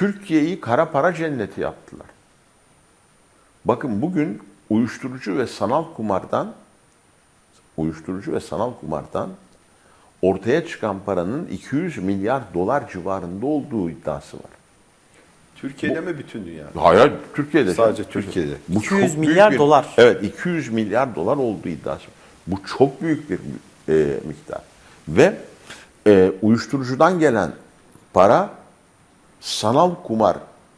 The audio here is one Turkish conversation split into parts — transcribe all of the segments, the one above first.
Türkiye'yi kara para cenneti yaptılar. Bakın bugün uyuşturucu ve sanal kumardan uyuşturucu ve sanal kumardan ortaya çıkan paranın 200 milyar dolar civarında olduğu iddiası var. Türkiye'de mi bütün dünyada? Hayır, Türkiye'de. Sadece. Türkiye'de. Bu 200 çok büyük milyar bir- dolar. Evet, 200 milyar dolar olduğu iddiası. Bu çok büyük bir e, miktar. Ve e, uyuşturucudan gelen para sanal kumar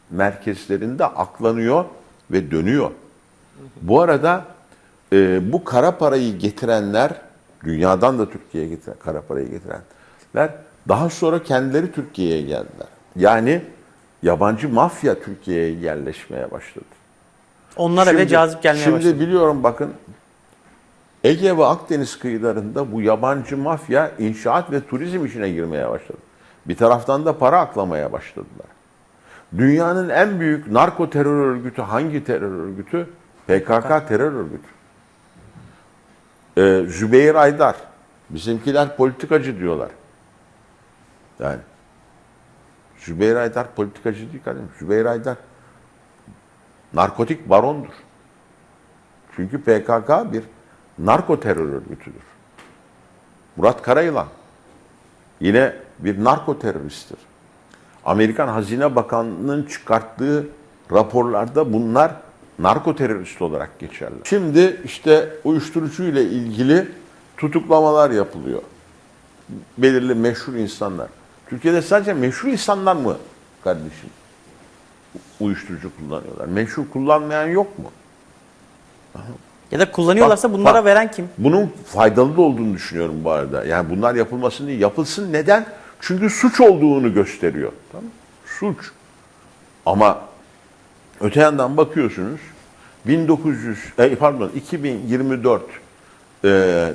merkezlerinde aklanıyor ve dönüyor. Bu arada e, bu kara parayı getirenler, dünyadan da Türkiye'ye getiren, kara parayı getirenler daha sonra kendileri Türkiye'ye geldiler. Yani yabancı mafya Türkiye'ye yerleşmeye başladı. Onlara bile cazip gelmeye şimdi başladı. biliyorum bakın Ege ve Akdeniz kıyılarında bu yabancı mafya inşaat ve turizm işine girmeye başladı. Bir taraftan da para aklamaya başladılar. Dünyanın en büyük narko terör örgütü hangi terör örgütü? PKK terör örgütü. Ee, Zübeyir Aydar. Bizimkiler politikacı diyorlar. Yani Zübeyir Aydar politikacı değil kardeşim. Zübeyir Aydar narkotik barondur. Çünkü PKK bir narko terör örgütüdür. Murat Karayılan yine bir narko teröristtir. Amerikan Hazine Bakanlığı'nın çıkarttığı raporlarda bunlar narko terörist olarak geçerler. Şimdi işte uyuşturucu ile ilgili tutuklamalar yapılıyor. Belirli meşhur insanlar. Türkiye'de sadece meşhur insanlar mı kardeşim uyuşturucu kullanıyorlar? Meşhur kullanmayan yok mu? Ya da kullanıyorlarsa Bak, bunlara bak. veren kim? Bunun faydalı da olduğunu düşünüyorum bu arada. Yani bunlar yapılmasın değil, yapılsın. Neden? Çünkü suç olduğunu gösteriyor. Tamam? Suç. Ama öte yandan bakıyorsunuz 1900 e, pardon 2024 e,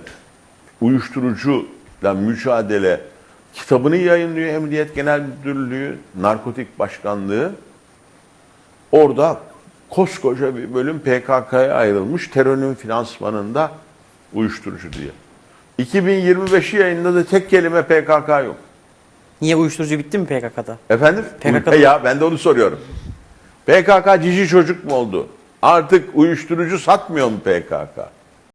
uyuşturucuyla mücadele kitabını yayınlıyor Emniyet Genel Müdürlüğü, Narkotik Başkanlığı. Orada koskoca bir bölüm PKK'ya ayrılmış terörün finansmanında uyuşturucu diye. 2025'i yayınladı tek kelime PKK yok. Niye uyuşturucu bitti mi PKK'da? Efendim? PKK'da E ya ben de onu soruyorum. PKK cici çocuk mu oldu? Artık uyuşturucu satmıyor mu PKK?